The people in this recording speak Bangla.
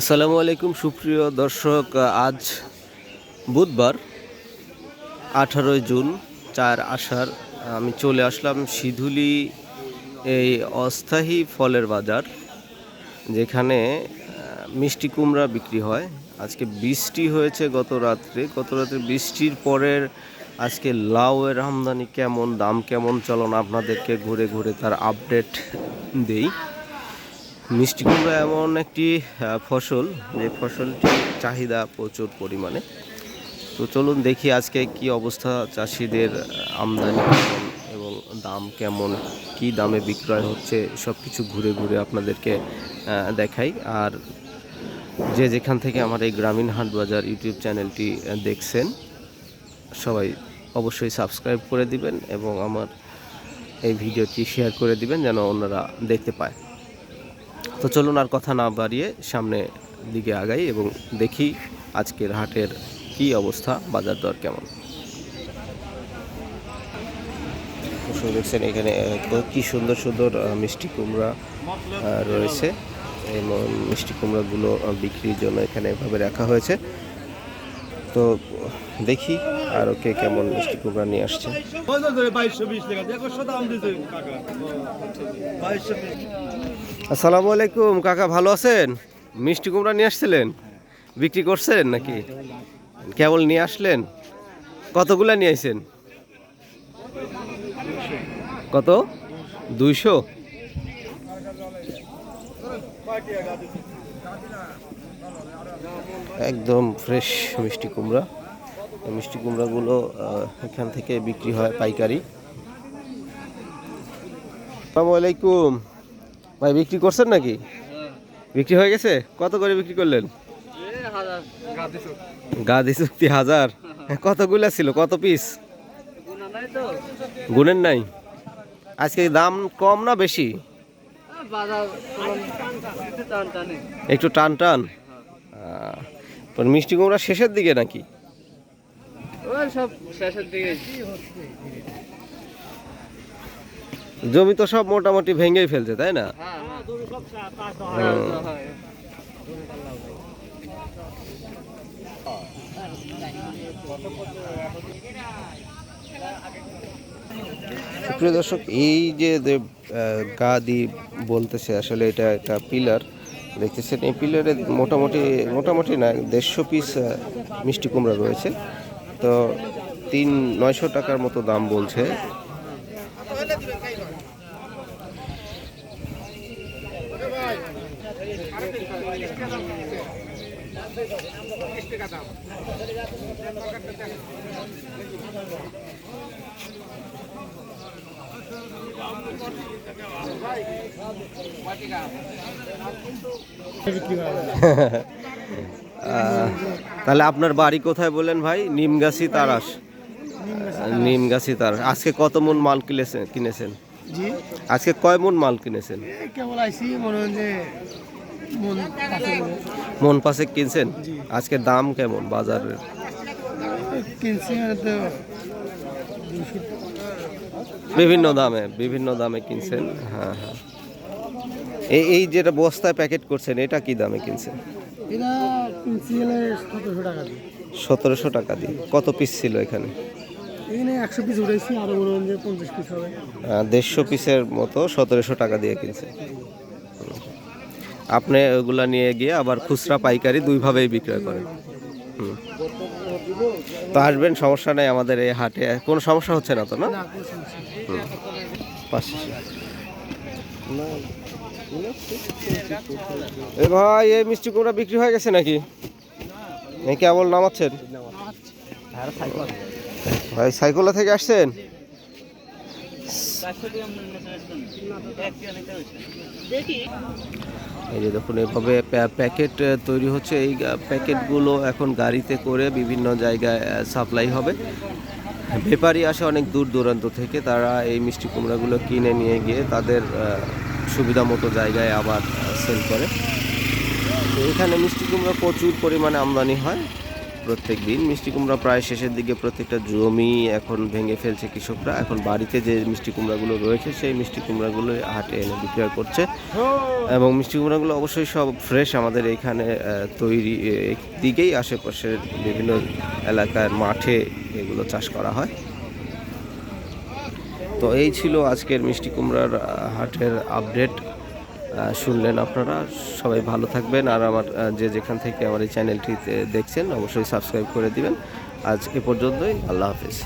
আসসালামু আলাইকুম, সুপ্রিয় দর্শক, আজ বুধবার, আঠারোই জুন, চার আষাঢ়, আমি চলে আসলাম সিধুলি, এই অস্থায়ী ফলের বাজার, যেখানে মিষ্টি কুমড়া বিক্রি হয়। আজকে বৃষ্টি হয়েছে গত রাত্রে গত রাত্রে বৃষ্টির পরের আজকে লাউয়ের আমদানি কেমন, দাম কেমন, চলন আপনাদেরকে ঘুরে ঘুরে তার আপডেট দেই। মিষ্টি কুমড়া এমন একটি ফসল, যে ফসলটি চাহিদা প্রচুর পরিমাণে। তো চলুন দেখি আজকে কি অবস্থা চাষিদের আমদানি এবং দাম কেমন, কি দামে বিক্রয় হচ্ছে সব কিছু ঘুরে ঘুরে আপনাদেরকে দেখাই। আর যে যেখান থেকে আমার এই গ্রামীণ হাট বাজার ইউটিউব চ্যানেলটি দেখছেন, সবাই অবশ্যই সাবস্ক্রাইব করে দিবেন এবং আমার এই ভিডিওটি শেয়ার করে দিবেন যেন অন্যরা দেখতে পায়। তো চলুন আর কথা না বাড়িয়ে সামনে দিকে আগাই এবং দেখি আজকের হাটের কি অবস্থা, বাজার দর কেমন? দেখছেন এখানে কি সুন্দর সুন্দর মিষ্টি কুমড়া রয়েছে। এবং মিষ্টি কুমড়াগুলো বিক্রির জন্য এখানে এভাবে রাখা হয়েছে। তো দেখি আর ওকে কেমন মিষ্টি কুমড়া নিয়ে আসছে। আসসালামু আলাইকুম কাকা ভালো আছেন? মিষ্টি কুমড়া নিয়ে আসছিলেন? বিক্রি করছেন নাকি? কেবল নিয়ে আসলেন? কতগুলা নিয়ে আসছেন কত? দুইশো? একদম ফ্রেশ মিষ্টি কুমড়া। মিষ্টি কুমড়াগুলো এখান থেকে বিক্রি হয় পাইকারি। আসসালামু আলাইকুম। ভাই বিক্রি করছেন নাকি? বিক্রি হয়ে গেছে? কত করে বিক্রি করলেন? গাদি চুক্তি হাজার। কতগুলা ছিল? কত পিস গুণের নাই। আজকে দাম কম না বেশি? একটু টান টান আহ, মিষ্টি কুমড়া শেষের দিকে নাকি? সব শেষের দিকে জমি তো সব মোটামুটি ভেঙেই ফেলছে তাই না? হ্যাঁ। হ্যাঁ। সুপ্রিয় দর্শক এই যে আহ, গাদি বলতেছে আসলে এটা একটা পিলার। দেখতেছেন, এই পিলারে মোটামুটি মোটামুটি না, দেড়শো পিস মিষ্টি কুমড়া রয়েছে। তো তিন, নয়শো টাকার মতো দাম বলছে। তাহলে আপনার বাড়ি কোথায় বলেন ভাই? নিমগাছি তারাস। নিমগাছি তারাস। আজকে কত মন মাল কিনেছেন? কিনেছেন আজকে কয় মন মাল কিনেছেন? কেবল আইসি মনে হয় যে মন পাশে কিনছেন? আজকে দাম কেমন বাজারের? বিভিন্ন দামে বিভিন্ন দামে কিনছেন? হ্যাঁ হ্যাঁ। এই এই যেটা বস্তায় প্যাকেট করছেন এটা কি দামে কিনছেন? সতেরোশো টাকা দিয়ে। কত পিস ছিল এখানে? দেড়শো পিসের মতো সতেরোশো টাকা দিয়ে কিনছে আপনি ওগুলা নিয়ে গিয়ে আবার খুচরা পাইকারি দুইভাবেই বিক্রয় করেন। তো আসবেন সমস্যা নেই আমাদের এই হাটে। কোনো সমস্যা হচ্ছে না তো না? না কোনো সমস্যা নেই। পাঁচশো এ ভাই এই মিষ্টি কুমড়া বিক্রি হয়ে গেছে নাকি? কেবল নামাচ্ছেন? ভাই সাইকোলা থেকে আসছেন? এই যে দেখুন, এভাবে প্যাকেট তৈরি হচ্ছে। এই প্যাকেটগুলো এখন গাড়িতে করে বিভিন্ন জায়গায় সাপ্লাই হবে। ব্যাপারী আসে অনেক দূর দূরান্ত থেকে, তারা এই মিষ্টি কুমড়াগুলো কিনে নিয়ে গিয়ে তাদের সুবিধা মতো জায়গায় আবার সেল করে। এখানে মিষ্টি কুমড়া প্রচুর পরিমাণে আমদানি হয়। প্রত্যেক দিন। মিষ্টি কুমড়া প্রায় শেষের দিকে প্রত্যেকটা জমি এখন ভেঙে ফেলছে কৃষকরা। এখন বাড়িতে যে মিষ্টি কুমড়াগুলো রয়েছে, সেই মিষ্টি কুমড়াগুলো হাটে এনে বিক্রয় করছে। এবং মিষ্টি কুমড়াগুলো অবশ্যই সব ফ্রেশ আমাদের এখানে তৈরি দিকেই আশেপাশের বিভিন্ন এলাকার মাঠে এগুলো চাষ করা হয়। তো এই ছিল আজকের মিষ্টি কুমড়ার হাটের আপডেট শুনলেন আপনারা। সবাই ভালো থাকবেন আর আমার যে যেখান থেকে আমার এই চ্যানেলটিতে দেখছেন, অবশ্যই সাবস্ক্রাইব করে দিবেন। আজ এ পর্যন্তই, আল্লাহ হাফিজ।